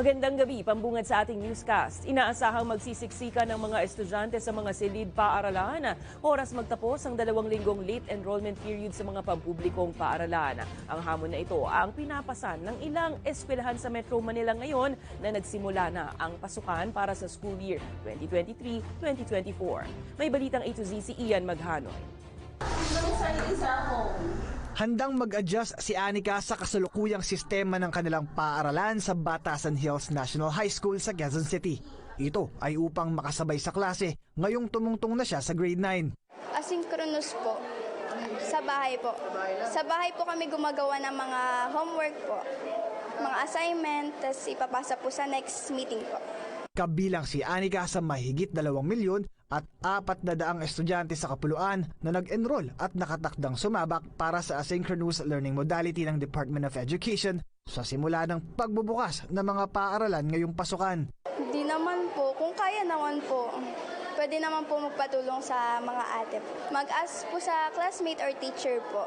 Magandang gabi, pambungad sa ating newscast. Inaasahang magsisiksika ng mga estudyante sa mga silid paaralan. Oras magtapos ang dalawang linggong late enrollment period sa mga pampublikong paaralan. Ang hamon na ito ang pinapasan ng ilang eskwelahan sa Metro Manila ngayon na nagsimula na ang pasukan para sa school year 2023-2024. May balitang A to Z si Ian Maghanoy. Handang mag-adjust si Anika sa kasalukuyang sistema ng kanilang paaralan sa Batasan Hills National High School sa Quezon City. Ito ay upang makasabay sa klase ngayong tumungtong na siya sa grade 9. Asynchronous po. Sa bahay po. Sa bahay po kami gumagawa ng mga homework po. Mga assignment, tapos ipapasa po sa next meeting po. Kabilang si Anika sa mahigit 2 milyon at apat na daang estudyante sa kapuluan na nag-enroll at nakatakdang sumabak para sa asynchronous learning modality ng Department of Education sa simula ng pagbubukas ng mga paaralan ngayong pasukan. Hindi naman po. Kung kaya naman po, pwede naman po magpatulong sa mga ate. Mag-ask po sa classmate or teacher po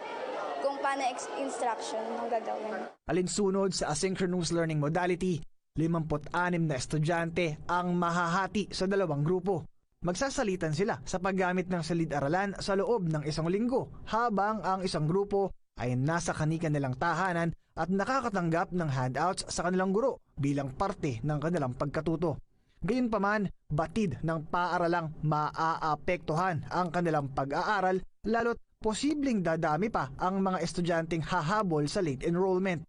kung paano instruction ang gagawin. Alinsunod sa asynchronous learning modality, 56 na estudyante ang mahahati sa dalawang grupo. Magsasalitan sila sa paggamit ng salid-aralan sa loob ng isang linggo habang ang isang grupo ay nasa kanika nilang tahanan at nakakatanggap ng handouts sa kanilang guro bilang parte ng kanilang pagkatuto. Gayunpaman, batid ng paaralang maaapektuhan ang kanilang pag-aaral lalo't posibleng dadami pa ang mga estudyanteng hahabol sa late enrollment.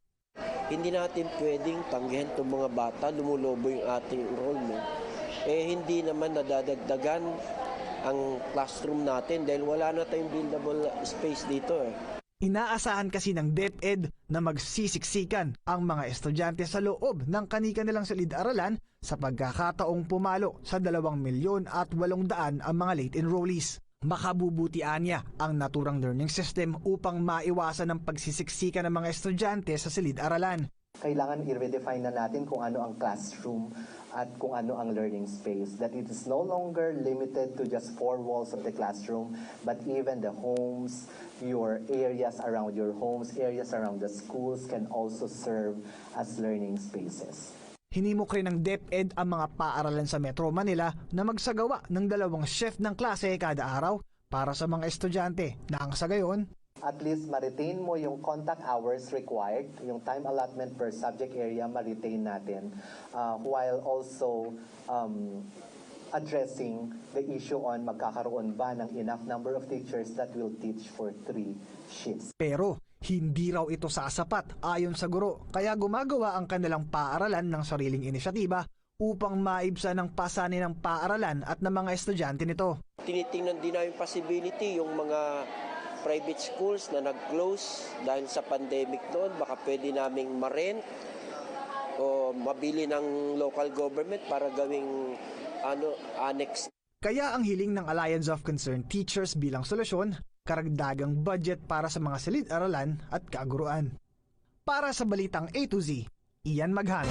hindi natin pwedeng tanggihan itong mga bata, lumulobo yung ating enrollment. Eh, hindi naman nadadagdagan ang classroom natin dahil wala na tayong buildable space dito eh. Inaasahan kasi ng DepEd na magsisiksikan ang mga estudyante sa loob ng kanika nilang silid-aralan sa pagkakataong pumalo sa 2 milyon at 800 ang mga late enrollees. Makabubutian niya ang naturang learning system upang maiwasan ang pagsisiksikan ng mga estudyante sa silid-aralan. Kailangan i-redefine na natin kung ano ang classroom at kung ano ang learning space. That it is no longer limited to just four walls of the classroom, but even the homes, your areas around your homes, areas around the schools can also serve as learning spaces. Hinimok rin ng DepEd ang mga paaralan sa Metro Manila na magsagawa ng dalawang shift ng klase kada araw para sa mga estudyante na ang sa gayon At least ma-retain mo yung contact hours required, yung time allotment per subject area, ma-retain natin, uh, while also um, addressing the issue on magkakaroon ba ng enough number of teachers that will teach for three shifts. Pero hindi raw ito sasapat ayon sa guro kaya gumagawa ang kanilang paaralan ng sariling inisyatiba upang maibsan ang pasanin ng paaralan at ng mga estudyante nito. Tinitingnan din namin possibility yung mga private schools na nag-close dahil sa pandemic noon, baka pwede naming ma-rent o mabili ng local government para gawing ano, annex Kaya ang hiling ng Alliance of Concerned Teachers bilang solusyon, karagdagang budget para sa mga silid-aralan at kaguruan. Para sa balitang A to Z, Ian Maghan.